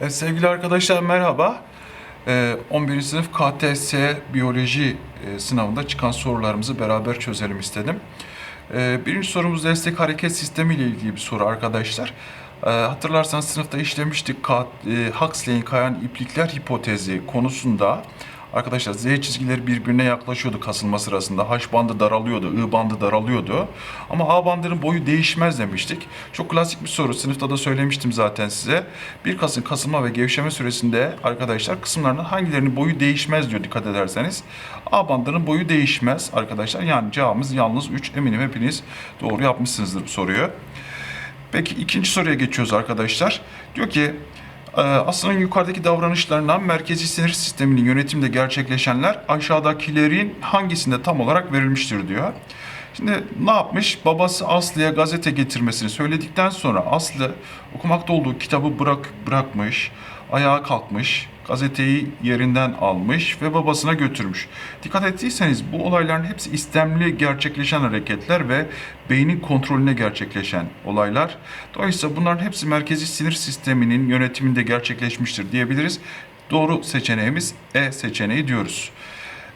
Evet, sevgili arkadaşlar merhaba. Ee, 11. sınıf KTS Biyoloji e, sınavında çıkan sorularımızı beraber çözelim istedim. Birinci sorumuz destek hareket sistemi ile ilgili bir soru arkadaşlar. Hatırlarsanız sınıfta işlemiştik e, Huxley'in kayan iplikler hipotezi konusunda. Arkadaşlar Z çizgileri birbirine yaklaşıyordu kasılma sırasında. H bandı daralıyordu, I bandı daralıyordu. Ama A bandının boyu değişmez demiştik. Çok klasik bir soru. Sınıfta da söylemiştim zaten size. Bir kasın kasılma ve gevşeme süresinde arkadaşlar kısımlarının hangilerinin boyu değişmez diyor dikkat ederseniz. A bandının boyu değişmez arkadaşlar. Yani cevabımız yalnız 3. Eminim hepiniz doğru yapmışsınızdır bu soruyu. Peki ikinci soruya geçiyoruz arkadaşlar. Diyor ki e, aslanın yukarıdaki davranışlarından merkezi sinir sisteminin yönetiminde gerçekleşenler aşağıdakilerin hangisinde tam olarak verilmiştir diyor. Şimdi ne yapmış? Babası Aslı'ya gazete getirmesini söyledikten sonra Aslı okumakta olduğu kitabı bırak bırakmış, ayağa kalkmış, gazeteyi yerinden almış ve babasına götürmüş. Dikkat ettiyseniz bu olayların hepsi istemli gerçekleşen hareketler ve beynin kontrolüne gerçekleşen olaylar. Dolayısıyla bunların hepsi merkezi sinir sisteminin yönetiminde gerçekleşmiştir diyebiliriz. Doğru seçeneğimiz E seçeneği diyoruz.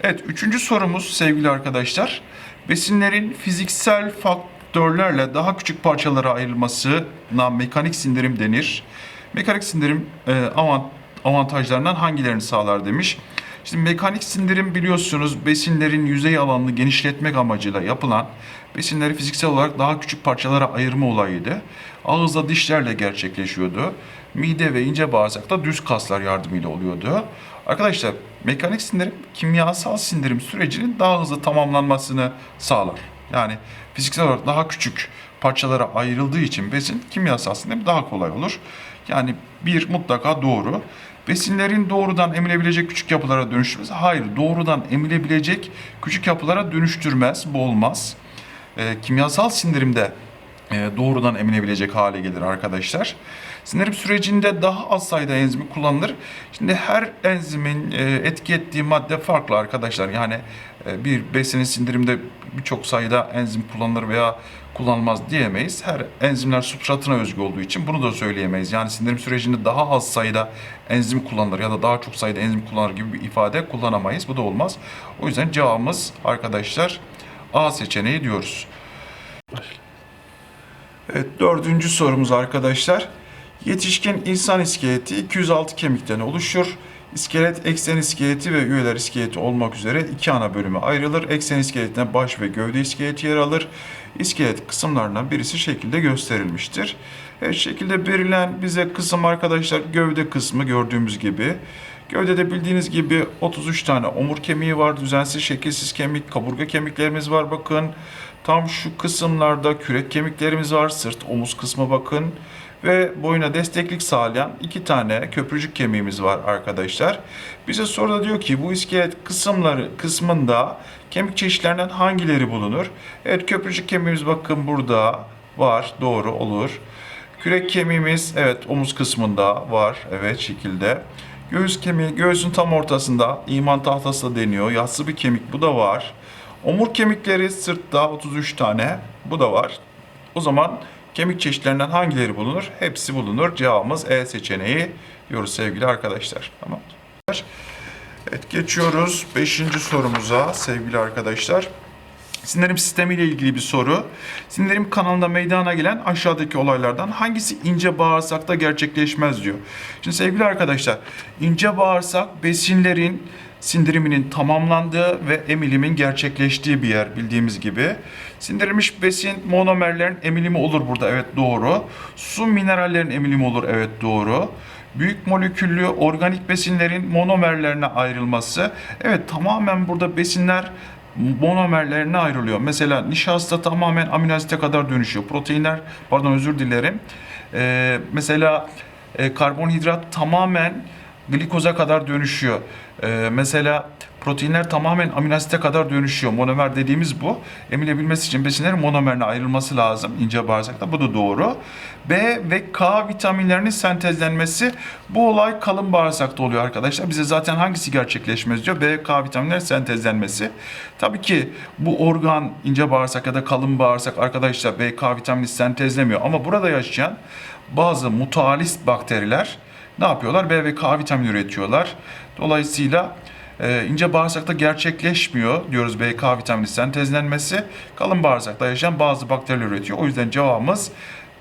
Evet, üçüncü sorumuz sevgili arkadaşlar. Besinlerin fiziksel faktörlerle daha küçük parçalara ayrılmasına mekanik sindirim denir. Mekanik sindirim e, avant, avantajlarından hangilerini sağlar demiş. Şimdi mekanik sindirim biliyorsunuz besinlerin yüzey alanını genişletmek amacıyla yapılan besinleri fiziksel olarak daha küçük parçalara ayırma olayıydı. Ağızda dişlerle gerçekleşiyordu. Mide ve ince bağırsakta düz kaslar yardımıyla oluyordu. Arkadaşlar mekanik sindirim kimyasal sindirim sürecinin daha hızlı tamamlanmasını sağlar. Yani fiziksel olarak daha küçük parçalara ayrıldığı için besin kimyasal sindirim daha kolay olur. Yani bir mutlaka doğru. Besinlerin doğrudan emilebilecek küçük yapılara dönüştürmez. Hayır, doğrudan emilebilecek küçük yapılara dönüştürmez. Bu. E, kimyasal sindirimde e, doğrudan emilebilecek hale gelir arkadaşlar. Sindirim sürecinde daha az sayıda enzimi kullanılır. Şimdi her enzimin e, etki ettiği madde farklı arkadaşlar. Yani e, bir besinin sindirimde birçok sayıda enzim kullanılır veya kullanılmaz diyemeyiz. Her enzimler substratına özgü olduğu için bunu da söyleyemeyiz. Yani sindirim sürecinde daha az sayıda enzim kullanılır ya da daha çok sayıda enzim kullanılır gibi bir ifade kullanamayız. Bu da olmaz. O yüzden cevabımız arkadaşlar A seçeneği diyoruz. Evet dördüncü sorumuz arkadaşlar. Yetişkin insan iskeleti 206 kemikten oluşur. İskelet eksen iskeleti ve üyeler iskeleti olmak üzere iki ana bölüme ayrılır. Eksen iskeletine baş ve gövde iskeleti yer alır. İskelet kısımlarından birisi şekilde gösterilmiştir. Evet şekilde verilen bize kısım arkadaşlar gövde kısmı gördüğümüz gibi. Gövdede bildiğiniz gibi 33 tane omur kemiği var. Düzensiz şekilsiz kemik, kaburga kemiklerimiz var bakın. Tam şu kısımlarda kürek kemiklerimiz var. Sırt, omuz kısmı bakın. Ve boyuna desteklik sağlayan iki tane köprücük kemiğimiz var arkadaşlar. Bize soruda diyor ki bu iskelet kısımları kısmında kemik çeşitlerinden hangileri bulunur? Evet köprücük kemiğimiz bakın burada var. Doğru olur. Kürek kemiğimiz evet omuz kısmında var. Evet şekilde. Göğüs kemiği göğsün tam ortasında iman tahtası da deniyor. Yassı bir kemik bu da var. Omur kemikleri sırtta 33 tane. Bu da var. O zaman kemik çeşitlerinden hangileri bulunur? Hepsi bulunur. Cevabımız E seçeneği diyoruz sevgili arkadaşlar. Tamam. Evet geçiyoruz 5. sorumuza sevgili arkadaşlar. Sindirim sistemi ile ilgili bir soru. Sindirim kanalında meydana gelen aşağıdaki olaylardan hangisi ince bağırsakta gerçekleşmez diyor. Şimdi sevgili arkadaşlar, ince bağırsak besinlerin sindiriminin tamamlandığı ve emilimin gerçekleştiği bir yer bildiğimiz gibi. Sindirilmiş besin monomerlerin emilimi olur burada evet doğru. Su minerallerin emilimi olur evet doğru. Büyük moleküllü organik besinlerin monomerlerine ayrılması. Evet tamamen burada besinler monomerlerine ayrılıyor. Mesela nişasta tamamen amino kadar dönüşüyor. Proteinler, pardon özür dilerim. Ee, mesela e, karbonhidrat tamamen glikoza kadar dönüşüyor. Ee, mesela proteinler tamamen amino asite kadar dönüşüyor. Monomer dediğimiz bu. Emilebilmesi için besinlerin monomerine ayrılması lazım ince bağırsakta. Bu da doğru. B ve K vitaminlerinin sentezlenmesi bu olay kalın bağırsakta oluyor arkadaşlar. Bize zaten hangisi gerçekleşmez diyor. B, K vitaminler sentezlenmesi. Tabii ki bu organ ince bağırsak ya da kalın bağırsak arkadaşlar B, K vitamini sentezlemiyor. Ama burada yaşayan bazı mutualist bakteriler ne yapıyorlar? B ve K vitamini üretiyorlar. Dolayısıyla e, ince bağırsakta gerçekleşmiyor diyoruz B, K vitamini sentezlenmesi. Kalın bağırsakta yaşayan bazı bakteriler üretiyor. O yüzden cevabımız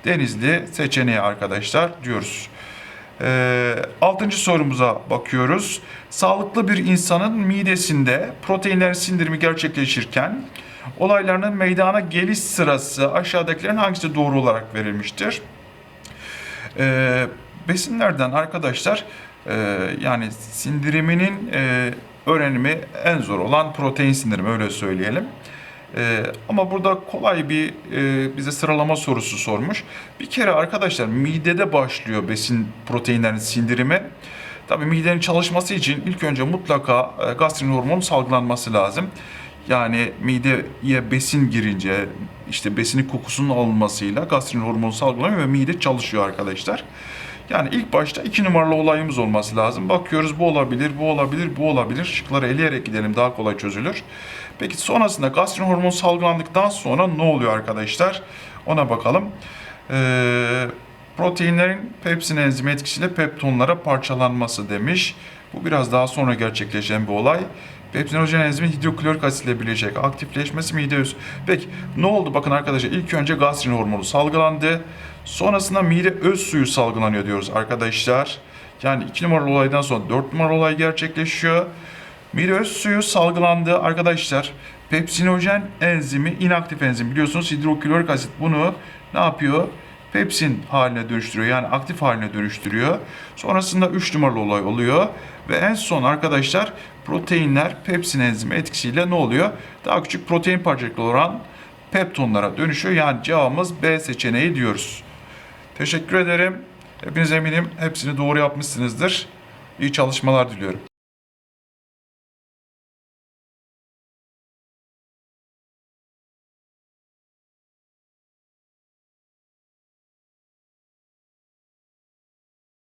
denizli seçeneği arkadaşlar diyoruz. E, altıncı sorumuza bakıyoruz. Sağlıklı bir insanın midesinde proteinler sindirimi gerçekleşirken olaylarının meydana geliş sırası aşağıdakilerin hangisi doğru olarak verilmiştir? E, besinlerden arkadaşlar e, yani sindiriminin e, öğrenimi en zor olan protein sindirimi öyle söyleyelim. E, ama burada kolay bir e, bize sıralama sorusu sormuş. Bir kere arkadaşlar midede başlıyor besin proteinlerin sindirimi. Tabii midenin çalışması için ilk önce mutlaka e, gastrin hormonu salgılanması lazım. Yani mideye besin girince işte besinin kokusunun alınmasıyla gastrin hormonu salgılanıyor ve mide çalışıyor arkadaşlar. Yani ilk başta iki numaralı olayımız olması lazım. Bakıyoruz bu olabilir, bu olabilir, bu olabilir. Şıkları eleyerek gidelim daha kolay çözülür. Peki sonrasında gastrin hormonu salgılandıktan sonra ne oluyor arkadaşlar? Ona bakalım. Ee, proteinlerin pepsin enzimi etkisiyle peptonlara parçalanması demiş. Bu biraz daha sonra gerçekleşen bir olay. Pepsinojen enzimi hidroklorik asitle birleşecek. Aktifleşmesi mide üst. Peki ne oldu? Bakın arkadaşlar ilk önce gastrin hormonu salgılandı. Sonrasında mide öz suyu salgılanıyor diyoruz arkadaşlar. Yani 2 numaralı olaydan sonra 4 numaralı olay gerçekleşiyor. Mide öz suyu salgılandı arkadaşlar. Pepsinojen enzimi inaktif enzim biliyorsunuz hidroklorik asit bunu ne yapıyor? Pepsin haline dönüştürüyor yani aktif haline dönüştürüyor. Sonrasında 3 numaralı olay oluyor. Ve en son arkadaşlar proteinler pepsin enzimi etkisiyle ne oluyor? Daha küçük protein parçacıkları olan peptonlara dönüşüyor. Yani cevabımız B seçeneği diyoruz. Teşekkür ederim. Hepiniz eminim hepsini doğru yapmışsınızdır. İyi çalışmalar diliyorum.